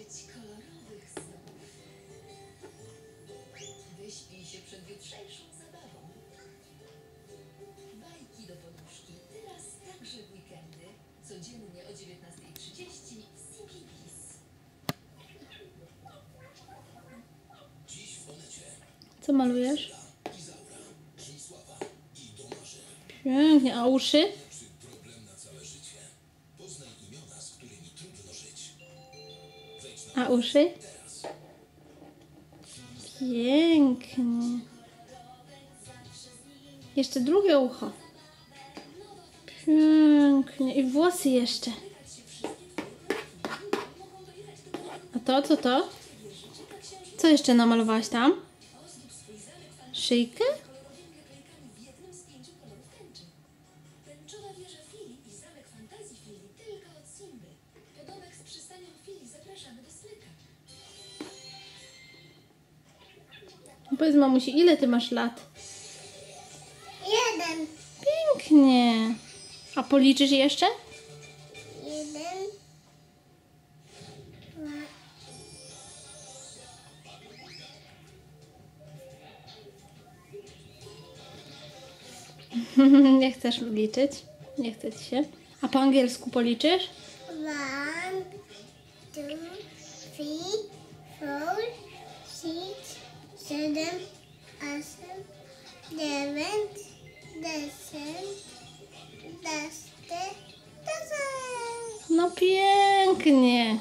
użyć kolorowych snów. Wyśpij się przed jutrzejszą zabawą. Bajki do poduszki teraz także w weekendy. Codziennie o 19.30 w Dziś w Onecie. Co malujesz? Pięknie, a uszy? A uszy? Pięknie. Jeszcze drugie ucho. Pięknie. I włosy jeszcze. A to, co to? Co jeszcze namalowałaś tam? Szyjkę? No powiedz mamusi, ile ty masz lat? Jeden. Pięknie. A policzysz jeszcze? Jeden. Dwa. Nie chcesz liczyć? Nie chce ci się? A po angielsku policzysz? One, two, three, four, dziewięć, dziesięć, dwanaście, No pięknie.